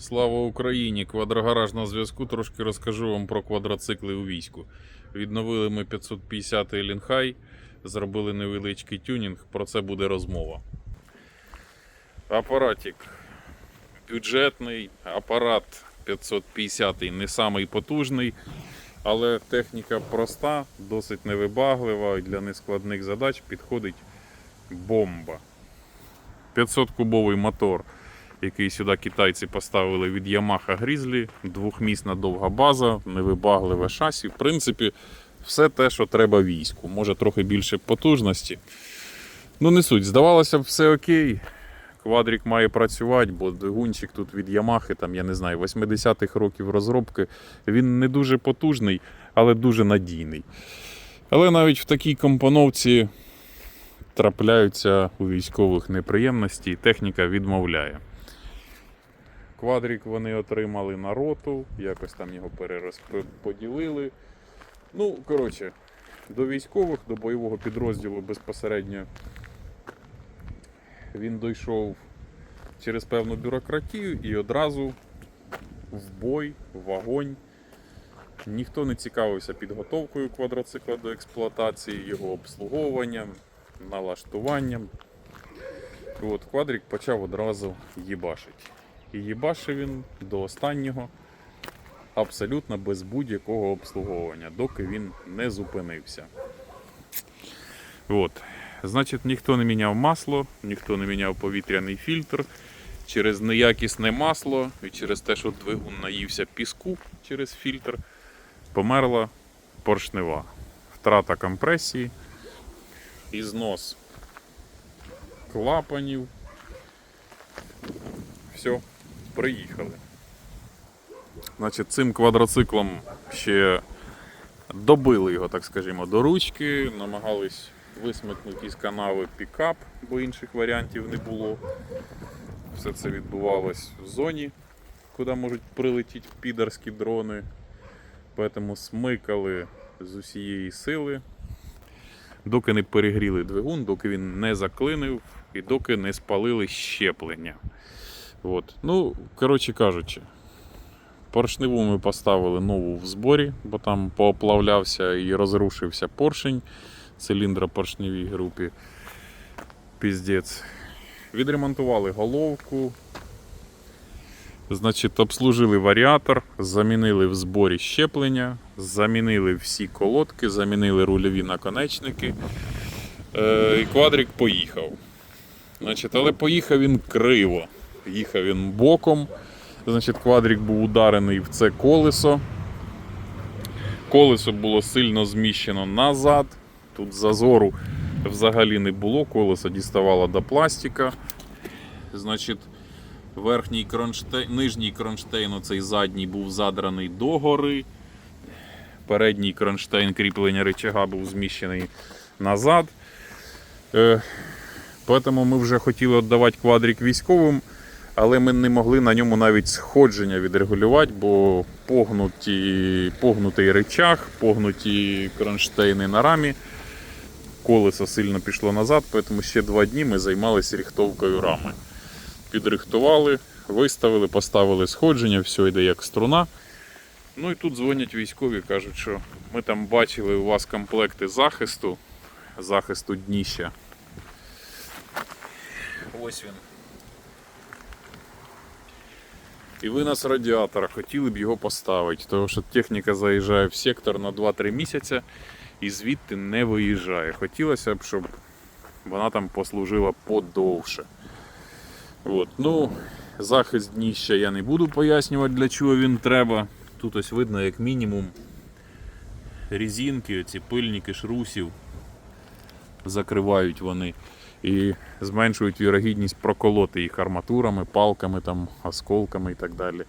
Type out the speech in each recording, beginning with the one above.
Слава Україні! Квадрогараж на зв'язку. Трошки розкажу вам про квадроцикли у війську. Відновили ми 550 й Лінхай, зробили невеличкий тюнінг. Про це буде розмова. Апаратик бюджетний, апарат 550 й не самий потужний, але техніка проста, досить невибаглива і для нескладних задач підходить бомба. 500 кубовий мотор який сюди китайці поставили від Yamaha Grizzly, двохмісна довга база, невибагливе шасі. В принципі, все те, що треба війську. Може трохи більше потужності. Ну, не суть. Здавалося б, все окей. Квадрік має працювати, бо двигунчик тут від Yamaha, там, я не знаю, 80-х років розробки. Він не дуже потужний, але дуже надійний. Але навіть в такій компоновці трапляються у військових неприємності, техніка відмовляє. Квадрік вони отримали на роту, якось там його перерозподілили. Ну, коротше, до військових, до бойового підрозділу безпосередньо він дійшов через певну бюрократію і одразу в бой, в вогонь. Ніхто не цікавився підготовкою квадроцикла до експлуатації, його обслуговуванням, налаштуванням. І от квадрік почав одразу їбашити. І їбашив він до останнього абсолютно без будь-якого обслуговування, доки він не зупинився. От. Значить, ніхто не міняв масло, ніхто не міняв повітряний фільтр. Через неякісне масло і через те, що двигун наївся піску через фільтр, померла поршнева. Втрата компресії, і знос клапанів. Все, приїхали. Значить, цим квадроциклом ще добили його, так скажімо, до ручки, намагались висмикнути із канави пікап, бо інших варіантів не було. Все це відбувалось в зоні, куди можуть прилетіти підарські дрони. Тому смикали з усієї сили, доки не перегріли двигун, доки він не заклинив і доки не спалили щеплення. От. Ну, коротше кажучи, поршневу ми поставили нову в зборі, бо там пооплавлявся і розрушився поршень циліндра поршневій групі. Піздець. Відремонтували головку. Значить, обслужили варіатор, замінили в зборі щеплення, замінили всі колодки, замінили рульові наконечники. Е, і квадрик поїхав. Значить, але поїхав він криво. Їхав він боком. Значить, квадрик був ударений в це колесо. Колесо було сильно зміщено назад. Тут зазору взагалі не було, колесо діставало до пластика. Значить, верхній кронштейн, нижній кронштейн, оцей задній був задраний догори. Передній кронштейн кріплення рычага був зміщений назад. Е, Тому ми вже хотіли віддавати квадрик військовим, але ми не могли на ньому навіть сходження відрегулювати, бо погнуті, погнутий рычаг, погнуті кронштейни на рамі. Колесо сильно пішло назад, тому ще два дні ми займалися рихтовкою рами. Підрихтували, виставили, поставили сходження, все йде як струна. Ну і тут дзвонять військові, кажуть, що ми там бачили у вас комплекти захисту, захисту дніща. Ось він. І ви нас радіатора хотіли б його поставити, тому що техніка заїжджає в сектор на 2-3 місяці і звідти не виїжджає. Хотілося б, щоб вона там послужила подовше. От. Ну, захист дніща я не буду пояснювати, для чого він треба. Тут ось видно, як мінімум, різинки, ці пильники шрусів закривають вони і зменшують вірогідність проколоти їх арматурами, палками, там, осколками і так далі.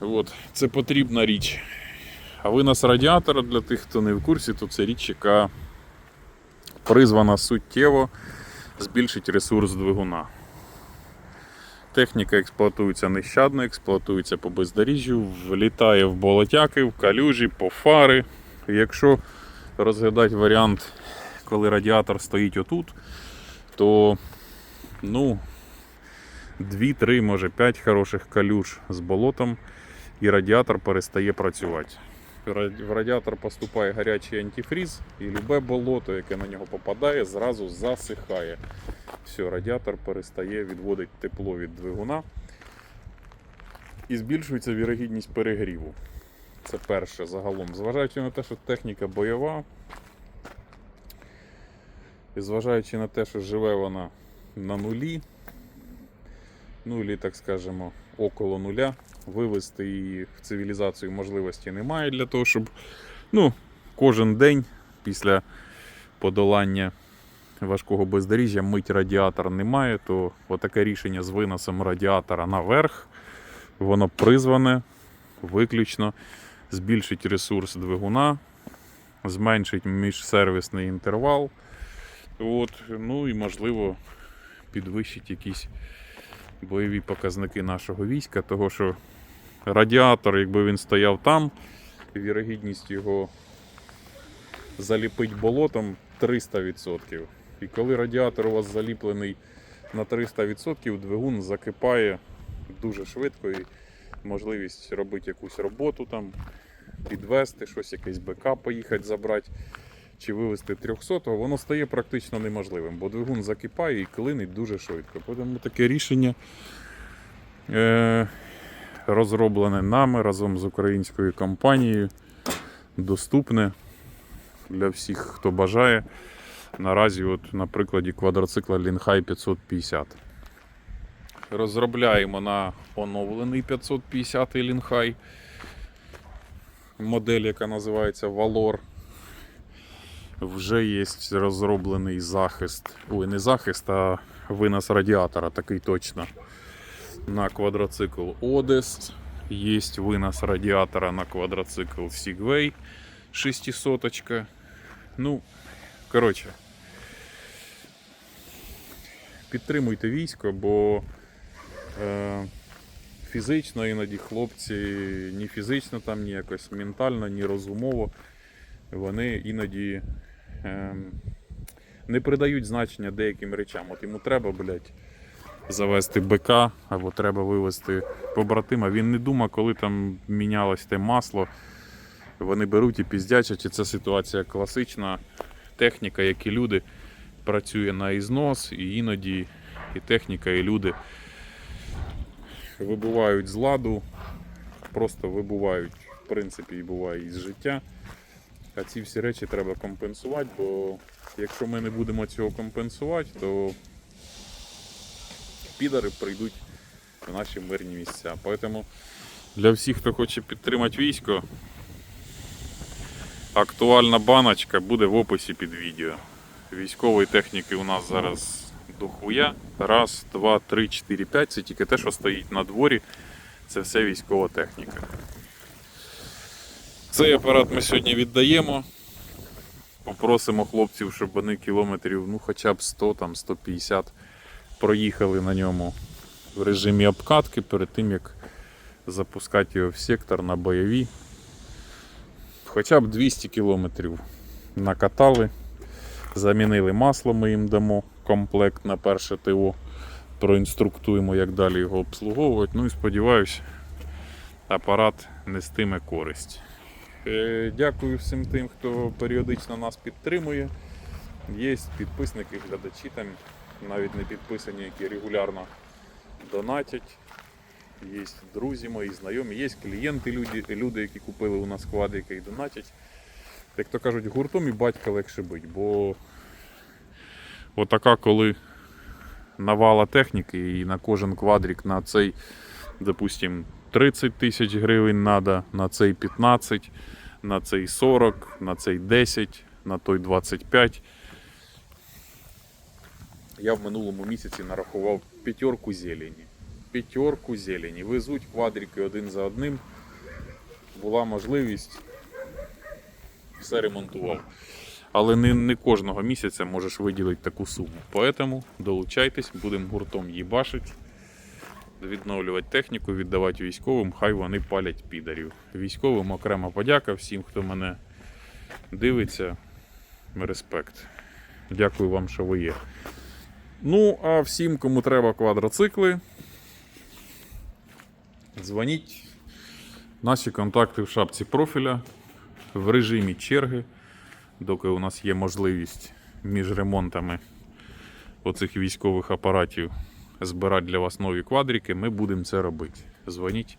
От. Це потрібна річ. А винос радіатора для тих, хто не в курсі, то це річ, яка призвана суттєво збільшити ресурс двигуна. Техніка експлуатується нещадно, експлуатується по бездоріжжю, влітає в болотяки, в калюжі, по фари. Якщо розглядати варіант, коли радіатор стоїть отут, то ну, 2-3, може 5 хороших калюж з болотом, і радіатор перестає працювати. В радіатор поступає гарячий антифріз, і любе болото, яке на нього попадає, зразу засихає. Все, радіатор перестає відводити тепло від двигуна і збільшується вірогідність перегріву. Це перше загалом. Зважаючи на те, що техніка бойова, і зважаючи на те, що живе вона на нулі, ну і так скажемо, около нуля, вивести її в цивілізацію можливості немає для того, щоб ну, кожен день після подолання важкого бездоріжжя мить радіатор немає, то отаке рішення з виносом радіатора наверх, воно призване виключно збільшить ресурс двигуна, зменшить міжсервісний інтервал. От, ну і можливо підвищить якісь бойові показники нашого війська, того що радіатор, якби він стояв там, вірогідність його заліпить болотом 300%. І коли радіатор у вас заліплений на 300%, двигун закипає дуже швидко і можливість робити якусь роботу там, підвести щось, якийсь БК поїхати забрати чи вивести 300, воно стає практично неможливим, бо двигун закипає і клинить дуже швидко. Тому таке рішення е, розроблене нами разом з українською компанією, доступне для всіх, хто бажає. Наразі, от, на прикладі квадроцикла Лінхай 550. Розробляємо на оновлений 550 Лінхай. Модель, яка називається Valor. Вже є розроблений захист. Ой, не захист, а винос радіатора, такий точно. На квадроцикл Odes. Є винос радіатора на квадроцикл Segway 600. Ну, коротше. Підтримуйте військо, бо е, фізично іноді хлопці, ні фізично, там, ні якось ментально, ні розумово, вони іноді не придають значення деяким речам. От йому треба, блядь, завести БК або треба вивезти побратима. Він не думає, коли там мінялось те масло. Вони беруть і піздячать, і це ситуація класична. Техніка, як і люди, працює на ізнос, і іноді і техніка, і люди вибувають з ладу, просто вибувають, в принципі, і буває із життя. А ці всі речі треба компенсувати, бо якщо ми не будемо цього компенсувати, то підари прийдуть в наші мирні місця. Тому для всіх, хто хоче підтримати військо, актуальна баночка буде в описі під відео. Військової техніки у нас зараз дохуя. Раз, два, три, чотири, п'ять. Це тільки те, що стоїть на дворі. Це все військова техніка. Цей апарат ми сьогодні віддаємо. Попросимо хлопців, щоб вони кілометрів, ну хоча б 100, там 150 проїхали на ньому в режимі обкатки перед тим, як запускати його в сектор на бойові. Хоча б 200 кілометрів накатали. Замінили масло, ми їм дамо комплект на перше ТО. Проінструктуємо, як далі його обслуговувати. Ну і сподіваюся, апарат нестиме користь. Е, Дякую всім тим, хто періодично нас підтримує. Є підписники, глядачі там, навіть не підписані, які регулярно донатять. Є друзі мої, знайомі, є клієнти, люди, люди, які купили у нас квадрики і донатять. Як то кажуть, гуртом і батька легше бить, бо отака, коли навала техніки і на кожен квадрик на цей, допустим, 30 тисяч гривень треба, на цей 15, на цей 40, на цей 10, на той 25. Я в минулому місяці нарахував п'ятерку зелені. П'ятерку зелені. Везуть квадрики один за одним. Була можливість, все ремонтував. Але не, не кожного місяця можеш виділити таку суму. Поэтому долучайтесь, будемо гуртом їбашити, відновлювати техніку, віддавати військовим, хай вони палять підарів. Військовим окрема подяка всім, хто мене дивиться. Респект. Дякую вам, що ви є. Ну, а всім, кому треба квадроцикли, Дзвоніть. Наші контакти в шапці профіля в режимі черги, доки у нас є можливість між ремонтами оцих військових апаратів збирати для вас нові квадрики, ми будемо це робити. Дзвоніть,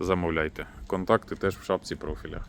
замовляйте. Контакти теж в шапці профіля.